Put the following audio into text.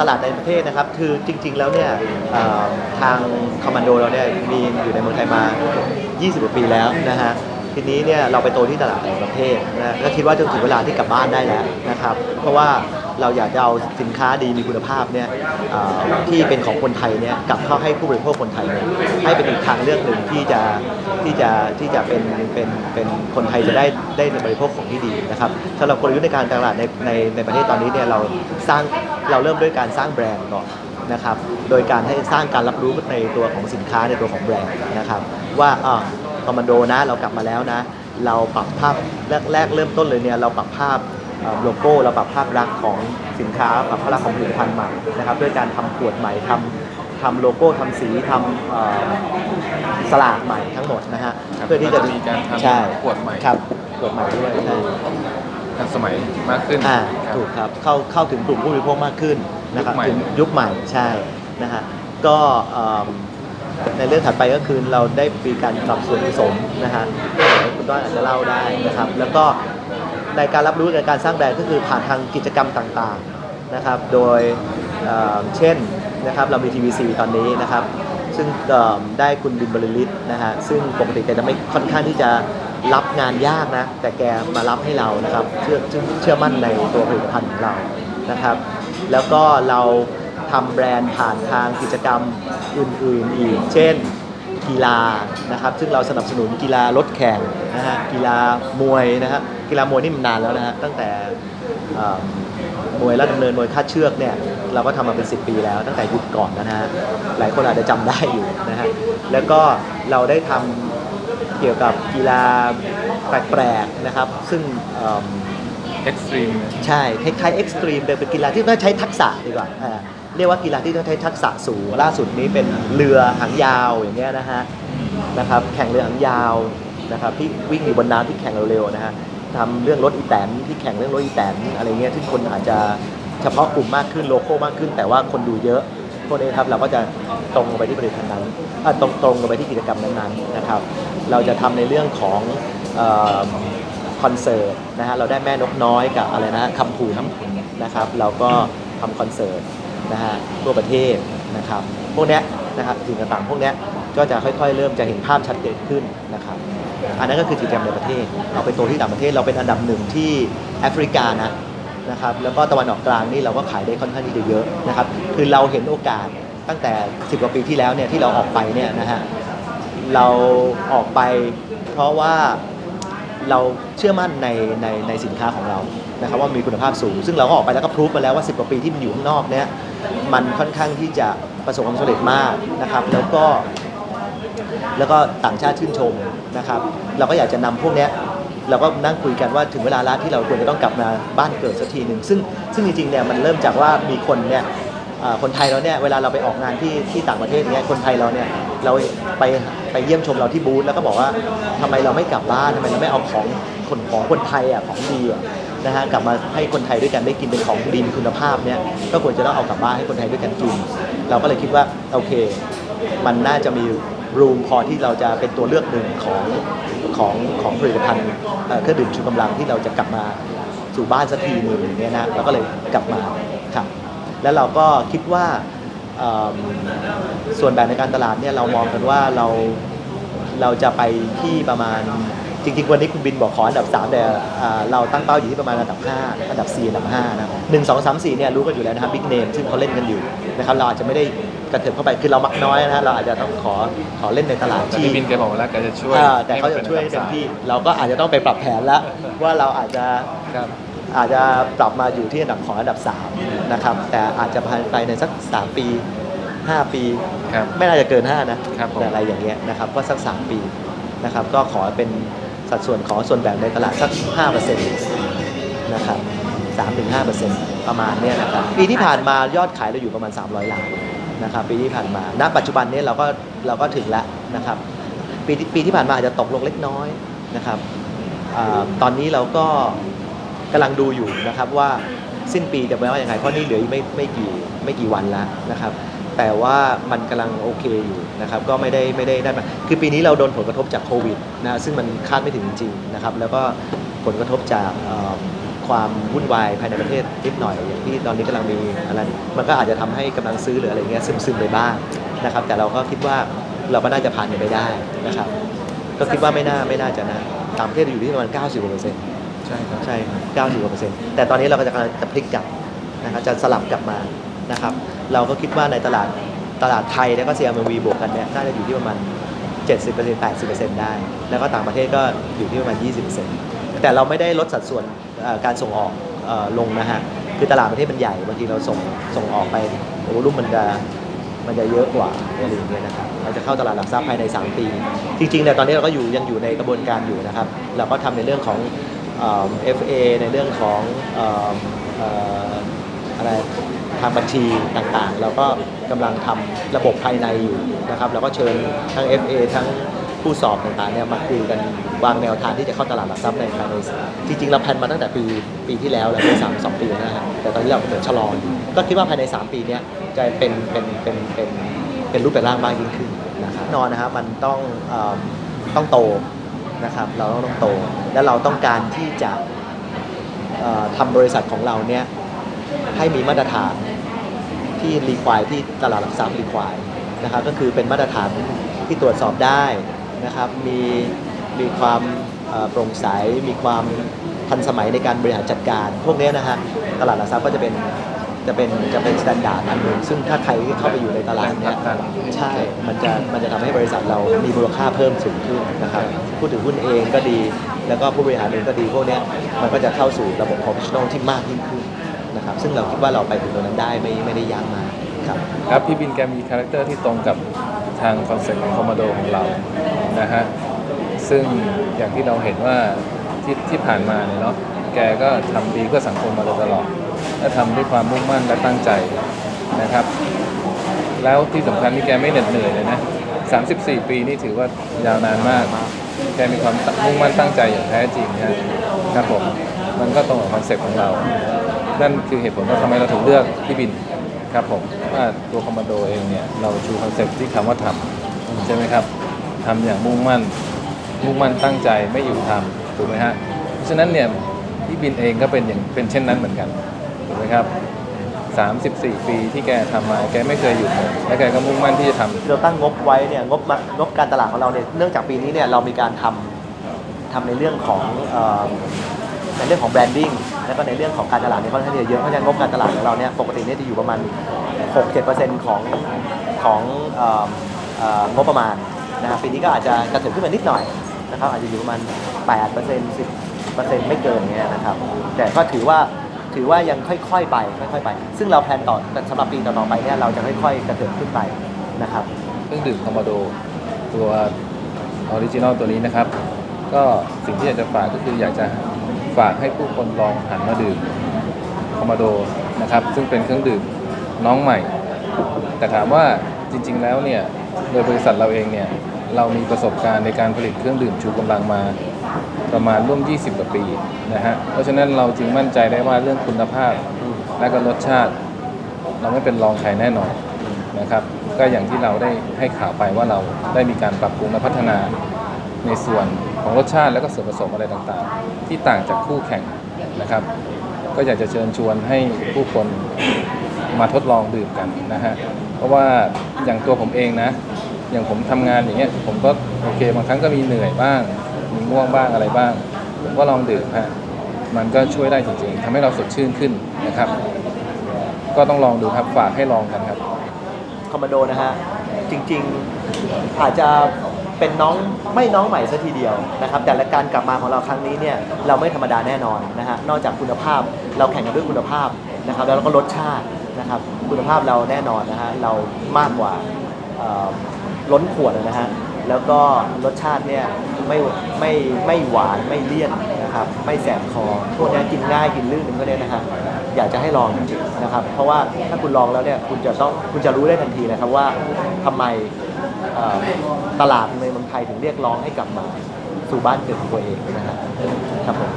ตลาดในประเทศนะครับคือจริง ๆ แล้วเนี่ยทางคอมมานโดเราเนี่ยมีอยู่ในเมืองไทยมา 20กว่าปีแล้วนะฮะทีนี้เนี่ยเราไปโตที่ตลาดในประเทศนะก็คิดว่าจนถึงเวลาที่กลับบ้านได้แล้วนะครับเพราะว่าเราอยากจะเอาสินค้าดีมีคุณภาพเนี่ยที่เป็นของคนไทยเนี่ยกลับเข้าให้ผู้บริโภคคนไทยเนี่ยให้เป็นอีกทางเลือกหนึ่งที่จะที่จะที่จะเป็นเป็นเป็นคนไทยจะได้ได้บริโภคของที่ดีนะครับสำหรับกลยุทธ์ในการตลาดในในในประเทศตอนนี้เนี่ยเราสร้าง เราเริ่มด้วยการสร้างแบรนด์ก่อนนะครับ โดยการให้สร้างการรับรู้ในตัวของสินค้าในตัวของแบรนด์นะครับ ว่าอ่าคอมมานโดนะเรากลับมาแล้วนะ เราปรับภาพแรกแรกเริ่มต้นเลยเนี่ยเราปรับภาพเอ่อโลโก้เราปรับภาพลักษณ์ของสินค้าปรับภาพลักษณ์ของผลิตภัณฑ์ใหม่นะครับด้วยการทำขวดใหม่ทำทำโลโก้ทำสีทำเอ่อสลากใหม่ทั้งหมดนะฮะครับเพื่อที่จะแล้วก็มีการทำใช่ขวดใหม่ครับขวดใหม่ด้วยใช่ ทันสมัยมากขึ้นอ่าครับ ถูกครับเข้าเข้าถึงกลุ่มผู้บริโภคมากขึ้นนะครับยุคใหม่ ถึงยุคใหม่ใช่นะฮะก็เอิ่มในเรื่องถัดไปก็คือเราได้มีการปรับส่วนผสมนะฮะเดี๋ยวคุณต้อยอาจจะเล่าได้นะครับ แล้วก็ในการรับรู้ในการสร้างแบรนด์ก็คือผ่านทางกิจกรรมต่างๆนะครับ โดยเอ่อเช่นนะครับเรามี TVC ตอนนี้นะครับ ซึ่งเอิ่มได้คุณบินบริลิตนะฮะซึ่งปกติแกจะไม่ค่อนข้างที่จะ รับงานยากนะ แต่แกมารับให้เรานะครับเชื่อเชื่อเชื่อมั่นในตัวผลิตภัณฑ์ของเรานะครับ แล้วก็เราทำแบรนด์ผ่านทางกิจกรรมอื่นๆอีก เช่นกีฬานะครับ ซึ่งเราสนับสนุนกีฬารถแข่งนะฮะกีฬามวยนะฮะกีฬามวยนี่มันนานแล้วนะฮะตั้งแต่มวยและดำเนินมวยคาดเชือกเนี่ยเราก็ทำมาเป็น 10 ปีแล้วตั้งแต่ยุคก่อนนะฮะหลายคนอาจจะจำได้อยู่นะฮะแล้วก็เราได้ทำ เกี่ยวกับกีฬาแปลกๆนะครับ ซึ่งเอิ่มเอ็กซ์ตรีมใช่คล้ายๆเอ็กซ์ตรีมเป็นกีฬาที่ต้องใช้ทักษะดีกว่าอ่าเรียกว่ากีฬาที่ต้องใช้ทักษะสูงล่าสุดนี้เป็นเรือหางยาวอย่างเงี้ยนะฮะนะครับแข่งเรือหางยาวนะครับที่วิ่งอยู่บนน้ำที่แข่งเร็วๆนะฮะทำเรื่องรถอีแตนที่แข่งเรื่องรถอีแตนอะไรเงี้ยที่คนอาจจะเฉพาะกลุ่มมากขึ้นโลโก้มากขึ้น แต่ว่าคนดูเยอะพวกนี้ครับเราก็จะตรงลงไปที่ผลิตภัณฑ์นั้นอะตรงตรงลงไปที่กิจกรรมนั้นๆนะครับ เราจะทำในเรื่องของออคอนเสิร์ตนะฮะเราได้แม่นกน้อยกับอะไรนะคำพูนนะครับ เราก็ทำคอนเสิร์ตนะฮะทั่วประเทศนะครับ พวกนี้นะครับสิ่งต่างๆ พวกนี้ก็จะค่อยๆ เริ่มจะเห็นภาพชัดเจนขึ้นนะครับ อันนั้นก็คือกิจกรรมในประเทศ เอาไปตัวที่ต่างประเทศเราเป็นอันดับหนึ่งที่แอฟริกานะนะครับแล้วก็ตะวันออกกลางนี่เราก็ขายได้ค่อนข้างที่จะเยอะนะครับ คือเราเห็นโอกาสตั้งแต่ 10 กว่าปีที่แล้วเนี่ยที่เราออกไปเนี่ยนะฮะ เราออกไป เพราะว่าเราเชื่อมั่นในในในสินค้าของเรานะครับว่ามีคุณภาพสูง ซึ่งเราก็ออกไปแล้วก็พรูฟมาแล้วว่า 10 กว่าปีที่มันอยู่ข้างนอกเนี่ยมันค่อนข้างที่จะประสบความสำเร็จมากนะครับ แล้วก็ แล้วก็ต่างชาติชื่นชมนะครับ เราก็อยากจะนำพวกเนี้ยเราก็นั่งคุยกันว่าถึงเวลาแล้วที่เราควรจะต้องกลับมาบ้านเกิดสักทีหนึ่งซึ่งซึ่งจริงๆเนี่ยมันเริ่มจากว่ามีคนเนี่ย คนไทยเราเนี่ยเวลาเราไปออกงานที่ที่ต่างประเทศเนี่ยคนไทยเราเนี่ยเราไปไปเยี่ยมชมเราที่บูธแล้วก็บอกว่าทำไมเราไม่กลับบ้านทำไมเราไม่เอาของคนของคนไทยอะของดีอะนะฮะกลับมาให้คนไทยด้วยกันได้กินเป็นของดีมีคุณภาพเนี่ยก็ควรจะต้องเอากลับบ้านให้คนไทยด้วยกันกิน เราก็เลยคิดว่าโอเค มันน่าจะมีรูมพอที่เราจะเป็นตัวเลือกหนึ่งของของของผลิตภัณฑ์เอ่อเครื่องดื่มชูกำลังที่เราจะกลับมาสู่บ้านสักทีหนึ่งอย่างเงี้ยนะเราก็เลยกลับมาครับ แล้วเราก็คิดว่าเอิ่มส่วนแบ่งในการตลาดเนี่ยเรามองกันว่าเราเราจะไปที่ประมาณจริงๆ วันนี้คุณบินบอกขออันดับ 3 แต่อ่าเราตั้งเป้าอยู่ที่ประมาณอันดับ 5 อันดับ 4 อันดับ5นะหนึ่งสองสามสี่เนี่ยรู้กันอยู่แล้วนะครับบิ๊กเนมซึ่งเขาเล่นกันอยู่นะครับเราอาจจะไม่ได้กระเถิบเข้าไปคือเรามักน้อยนะฮะเราอาจจะต้องขอขอเล่นในตลาดแต่ที่พี่บินแกบอกแล้วแกจะช่วยอ่าแต่เขาจะช่วยให้เต็มที่เราก็อาจจะต้องไปปรับแผนแล้วว่าเราอาจจะครับ อาจจะปรับมาอยู่ที่อันดับของอันดับ3นะครับแต่อาจจะภายในสัก 3 ปี 5 ปีครับไม่น่าจะเกิน 5 นะครับผมแต่อะไรอย่างเงี้ยนะครับก็สัก 3 ปีนะครับก็ขอเป็นสัดส่วนขอส่วนแบ่งในตลาดสัก 5%นะครับ3-5%ประมาณเนี้ยนะครับปีที่ผ่านมายอดขายเราอยู่ประมาณ 300 ล้านนะครับปีที่ผ่านมาณปัจจุบันเนี้เราก็เราก็ถึงแล้วนะครับปีที่ปีที่ผ่านมาอาจจะตกลงเล็กน้อยนะครับอาตอนนี้เราก็ กำลังดูอยู่นะครับว่าสิ้นปีจะเป็นว่าอย่างไรเพราะนี่เหลืออีกไม่ไม่กี่ไม่กี่วันแล้วนะครับ แต่ว่ามันกำลังโอเคอยู่นะครับ ก็ไม่ได้ไม่ได้ได้มาคือปีนี้เราโดนผลกระทบจากโควิดนะซึ่งมันคาดไม่ถึงจริงนะครับ แล้วก็ผลกระทบจากความวุ่นวายภายในประเทศนิดหน่อยอย่างที่ตอนนี้กำลังมีอะไรมันก็อาจจะทำให้กำลังซื้อหรืออะไรเงี้ยซึมๆไปบ้างนะครับ แต่เราก็คิดว่าเราก็น่าจะผ่านไปได้นะครับ ก็คิดว่าไม่น่าไม่น่าจะนะต่างประเทศอยู่ที่ประมาณ 90กว่าเปอร์เซ็นต์ ใช่ครับใช่ครับ90กว่าเปอร์เซ็นต์แต่ตอนนี้เราก็จะกำลังจะพลิกกลับนะครับจะสลับกลับมานะครับ เราก็คิดว่าในตลาดตลาดไทยแล้วก็ CMV บวกกันเนี่ยน่าจะอยู่ที่ประมาณ 70% 80%ได้ แล้วก็ต่างประเทศก็อยู่ที่ประมาณ 20%แต่เราไม่ได้ลดสัดส่วนการส่งออกลงนะฮะคือตลาดประเทศมันใหญ่บางทีเราส่งส่งออกไปโอ้รุ่มมันจะมันจะเยอะกว่าอะไรอย่างเงี้ยนะครับเราจะเข้าตลาดหลักทรัพย์ภายใน 3 ปี จริงๆเนี่ยตอนนี้เราก็อยู่ยังอยู่ในกระบวนการอยู่นะครับ เราก็ทำในเรื่องของ เอ่อ FA ในเรื่องของอะไรทางบัญชีต่างๆ เราก็กำลังทำระบบภายในอยู่นะครับเราก็เชิญทั้ง FA ทั้งผู้สอบต่างๆเนี่ยมาคุยกันวางแนวทางที่จะเข้าตลาดหลักทรัพย์ในภายในจริงๆเราแพนมาตั้งแต่ปีปีที่แล้วแล้วเมื่อสามสองปีแล้วนะฮะแต่ตอนนี้เราเหมือนชะลอยก็คิดว่าภายใน 3 ปีเนี้ยจะเป็นเป็นเป็นเป็นเป็นรูปเป็นร่างมากยิ่งขึ้นนะครับแน่นอนนะครับมันต้องต้องโต นะครับ เราต้องโต และเราต้องการที่จะเอ่อทำบริษัทของเราเนี่ยให้มีมาตรฐานที่รีควายที่ตลาดหลักทรัพย์รีควายนะครับก็คือเป็นมาตรฐานที่ตรวจสอบได้นะครับ มีมีความโปร่งใส มีความทันสมัยในการบริหารจัดการ พวกเนี้ยนะฮะตลาดหลักทรัพย์ก็จะเป็น จะเป็นจะเป็นมาตรฐานอันหนึ่งซึ่งถ้าใครที่เข้าไปอยู่ในตลาดเนี้ยใช่มันจะมันจะทำให้บริษัทเรามีมูลค่าเพิ่มสูงขึ้นนะครับผู้ถือหุ้นเองก็ดี แล้วก็ผู้บริหารเองก็ดีพวกเนี้ยมันก็จะเข้าสู่ระบบ professional ที่มากยิ่งขึ้นนะครับซึ่งเราคิดว่าเราไปถึงตรงนั้นได้ไม่ไม่ได้ยากมากครับครับพี่บินแกมีคาแรคเตอร์ที่ตรงกับทางคอนเซ็ปต์ของคอมมานโดของเรานะฮะซึ่งอย่างที่เราเห็นว่าที่ที่ผ่านมาเนี่ยเนาะแกก็ทำดีเพื่อสังคมมาโดยตลอด และทำด้วยความมุ่งมั่นและตั้งใจนะครับ แล้วที่สำคัญนี่แกไม่เหน็ดเหนื่อยเลยนะ34 ปีนี่ถือว่ายาวนานมาก แกมีความมุ่งมั่นตั้งใจอย่างแท้จริงนะครับผมมันก็ตรงกับคอนเซ็ปต์ของเรา นั่นคือเหตุผลว่าทำไมเราถึงเลือกพี่บินครับผมว่าตัวคอมมานโดเองเนี่ยเราชูคอนเซ็ปต์ที่คำว่าทำใช่ไหมครับทำอย่างมุ่งมั่นมุ่งมั่นตั้งใจไม่อยู่ทำถูกไหมฮะเพราะฉะนั้นเนี่ยพี่บินเองก็เป็นอย่างเป็นเช่นนั้นเหมือนกัน ถูกไหมครับ34 ปีที่แกทำมา แกไม่เคยหยุดเลยและแกก็มุ่งมั่นที่จะทำเราตั้งงบไว้เนี่ยงบงบการตลาดของเราเนี่ยเนื่องจากปีนี้เนี่ยเรามีการทำทำในเรื่องของอในเรื่องของแบรนดิ้งแล้วก็ในเรื่องของการตลาดเนี่ยค่อนข้างจะเยอะเพราะฉะนั้นงบการตลาดของเราเนี่ยปกติเนี่ยจะอยู่ประมาณ 6-7%ของของเอ่อเอ่องบประมาณนะครับปีนี้ก็อาจจะกระเถิบขึ้นมานิดหน่อยนะครับอาจจะอยู่ประมาณ8% 10%ไม่เกินเนี้ยนะครับแต่ก็ถือว่า ถือว่ายังค่อยๆไปค่อยๆไป ซึ่งเราแพลนต่อสำหรับปีต่อๆไปเนี่ยเราจะค่อยๆกระเถิบขึ้นไปนะครับเครื่องดื่มคอมโมโดตัวออริจินอลตัวนี้นะครับ ก็สิ่งที่อยากจะฝากก็คืออยากจะฝากให้ผู้คนลองหันมาดื่มคอมโมโดนะครับ ซึ่งเป็นเครื่องดื่มน้องใหม่ แต่ถามว่าจริง ๆ แล้วเนี่ยโดยบริษัทเราเองเนี่ยเรามีประสบการณ์ในการผลิตเครื่องดื่มชูกำลังมา ประมาณร่วม 20กว่าปีนะฮะเพราะฉะนั้นเราจึงมั่นใจได้ว่าเรื่องคุณภาพและก็รสชาติ เราไม่เป็นรองใครแน่นอนนะครับ ก็อย่างที่เราได้ให้ข่าวไปว่าเราได้มีการปรับปรุงและพัฒนาในส่วนของรสชาติและก็ส่วนผสมอะไรต่างๆ ที่ต่างจากคู่แข่งนะครับ ก็อยากจะเชิญชวนให้ผู้คนมาทดลองดื่มกันนะฮะเพราะว่าอย่างตัวผมเองนะ อย่างผมทำงานอย่างเงี้ยผมก็โอเคบางครั้งก็มีเหนื่อยบ้าง มีง่วงบ้างอะไรบ้าง ผมก็ลองดื่มฮะมันก็ช่วยได้จริงๆทำให้เราสดชื่นขึ้นนะครับ ก็ต้องลองดูครับฝากให้ลองกันครับคอมมานโดนะฮะจริงๆอาจจะเป็นน้องไม่น้องใหม่ซะทีเดียวนะครับ แต่ละการกลับมาของเราครั้งนี้เนี่ยเราไม่ธรรมดาแน่นอนนะฮะนอกจากคุณภาพเราแข่งกันด้วยคุณภาพนะครับแล้วเราก็รสชาตินะครับ คุณภาพเราแน่นอนนะฮะเรามากกว่าล้นขวดนะฮะ แล้วก็รสชาติเนี่ยไม่ไม่ไม่หวานไม่เลี่ยนนะครับไม่แสบคอพวกนี้กินง่ายกินลื่นก็เนี่ยนะฮะอยากจะให้ลองจริงๆนะครับ เพราะว่าถ้าคุณลองแล้วเนี่ยคุณจะต้องคุณจะรู้ได้ทันทีนะครับว่าทำไมตลาดในเมืองไทยถึงเรียกร้องให้กลับมาสู่บ้านเกิดของตัวเองนะครับครับผม